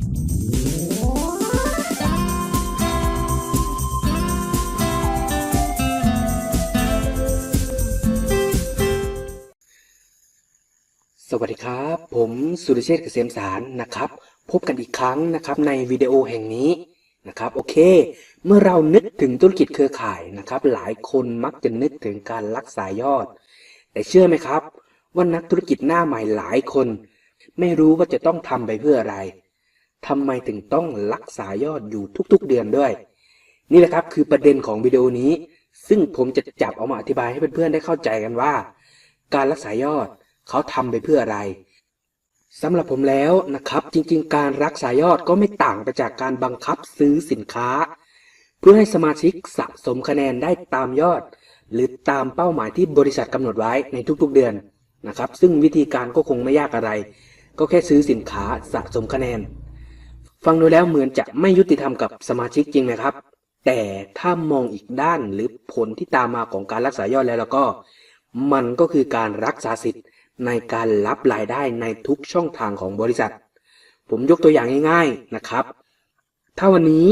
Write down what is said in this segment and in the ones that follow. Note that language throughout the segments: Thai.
สวัสดีครับ ผมสุรเชษฐ์เกษมสารนะครับ พบกันอีกครั้งนะครับในวิดีโอแห่งนี้นะครับโอเค เมื่อเรานึกถึงธุรกิจเครือข่ายนะครับ หลายคนมักจะนึกถึงการรักษายอด แต่เชื่อไหมครับ ว่านักธุรกิจหน้าใหม่หลายคน ไม่รู้ว่าจะต้องทำไปเพื่ออะไร ทำไมถึงต้องรักษายอดอยู่ทุกๆเดือนด้วย นี่แหละครับคือประเด็นของวิดีโอนี้ ซึ่งผมจะจับเอามาอธิบายให้เพื่อนๆได้เข้าใจกันว่า การรักษายอดเขาทำไปเพื่ออะไรสำหรับผมแล้วนะครับ จริงๆ การรักษายอดก็ไม่ต่างไปจากการบังคับซื้อสินค้า เพื่อให้สมาชิกสะสมคะแนนได้ตามยอด หรือตามเป้าหมายที่บริษัทกำหนดไว้ในทุกๆเดือนนะครับ ซึ่งวิธีการก็คงไม่ยากอะไร ก็แค่ซื้อสินค้าสะสมคะแนน ฟังดูแล้วเหมือนจะไม่ยุติธรรมกับสมาชิกจริงไหมครับ แต่ถ้ามองอีกด้านหรือผลที่ตามมาของการรักษายอดแล้วแล้วก็ มันก็คือการรักษาสิทธิ์ในการรับรายได้ในทุกช่องทางของบริษัท ผมยกตัวอย่างง่ายๆนะครับ ถ้าวันนี้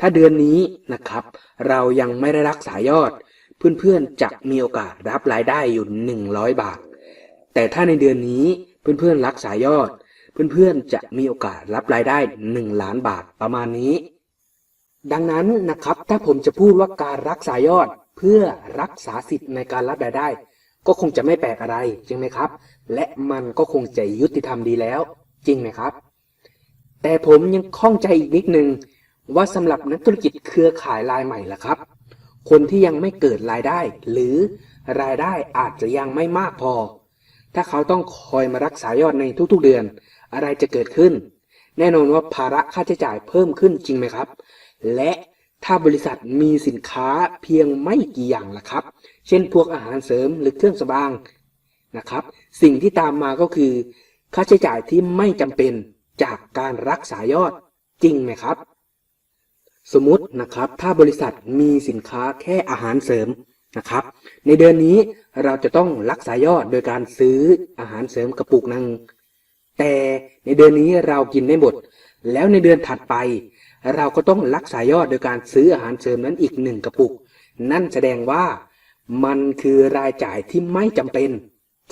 ถ้าเดือนนี้นะครับ เรายังไม่ได้รักษายอด เพื่อนๆจะมีโอกาสรับรายได้อยู่ 100 บาท แต่ถ้าในเดือนนี้เพื่อนๆรักษายอด เพื่อนๆจะมีโอกาสรับรายได้ 1 ล้านบาทประมาณนี้ ดังนั้นนะครับถ้าผมจะพูดว่าการรักษายอดเพื่อรักษาสิทธิ์ในการรับรายได้ ก็คงจะไม่แปลกอะไรจริงไหมครับ และมันก็คงจะยุติธรรมดีแล้ว จริงไหมครับ แต่ผมยังข้องใจอีกนิดนึงว่าสำหรับนักธุรกิจเครือข่ายรายใหม่ล่ะครับ คนที่ยังไม่เกิดรายได้ หรือรายได้อาจจะยังไม่มากพอ ถ้าเขาต้องคอยมารักษายอดในทุกๆเดือน อะไรจะเกิดขึ้น แน่นอนว่าภาระค่าใช้จ่ายเพิ่มขึ้นจริงไหมครับ และถ้าบริษัทมีสินค้าเพียงไม่กี่อย่างล่ะครับ เช่นพวกอาหารเสริมหรือเครื่องสำอางนะครับ สิ่งที่ตามมาก็คือ ค่าใช้จ่ายที่ไม่จำเป็นจากการรักษายอดจริงไหมครับ สมมตินะครับ ถ้าบริษัทมีสินค้าแค่อาหารเสริมนะครับ ในเดือนนี้เราจะต้องรักษายอดโดยการซื้ออาหารเสริมกระปุกหนึง แต่ในเดือนนี้เรากินได้หมด แล้วในเดือนถัดไป เราก็ต้องรักษายอดโดยการซื้ออาหารเสริมนั้นอีกหนึ่งกระปุก นั่นแสดงว่ามันคือรายจ่ายที่ไม่จำเป็น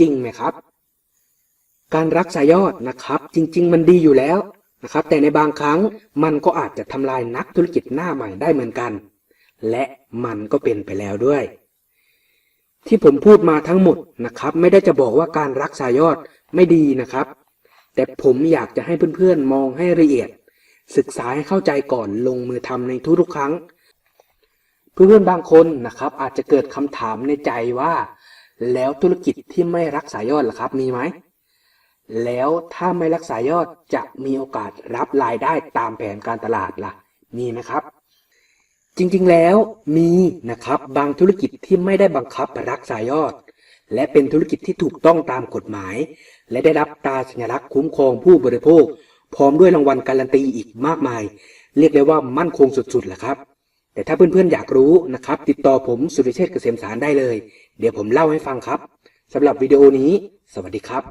จริงไหมครับ การรักษายอดนะครับ จริง ๆ มันดีอยู่แล้วนะครับ แต่ในบางครั้งมันก็อาจจะทำลายนักธุรกิจหน้าใหม่ได้เหมือนกัน และมันก็เป็นไปแล้วด้วย ที่ผมพูดมาทั้งหมดนะครับ ไม่ได้จะบอกว่าการรักษายอดไม่ดีนะครับ แต่ผมอยากจะให้เพื่อนๆมองให้ละเอียด ศึกษาให้เข้าใจก่อนลงมือทำในทุกๆครั้ง เพื่อนๆบางคนนะครับ อาจจะเกิดคำถามในใจว่า แล้วธุรกิจที่ไม่รักษายอดล่ะครับมีไหมแล้วถ้าไม่รักษายอดจะมีโอกาสรับรายได้ตามแผนการตลาดล่ะ มีไหมครับ จริงๆแล้วมีนะครับบางธุรกิจที่ไม่ได้บังคับรักษายอด และเป็นธุรกิจที่ถูกต้องตามกฎหมาย และได้รับตราสัญลักษณ์คุ้มครองผู้บริโภค พร้อมด้วยรางวัลการันตีอีกมากมาย เรียกได้ว่ามั่นคงสุดๆแหละครับ แต่ถ้าเพื่อนๆอยากรู้นะครับ ติดต่อผมสุริเชษฐ์เกษมสารได้เลย เดี๋ยวผมเล่าให้ฟังครับสำหรับวิดีโอนี้ สวัสดีครับ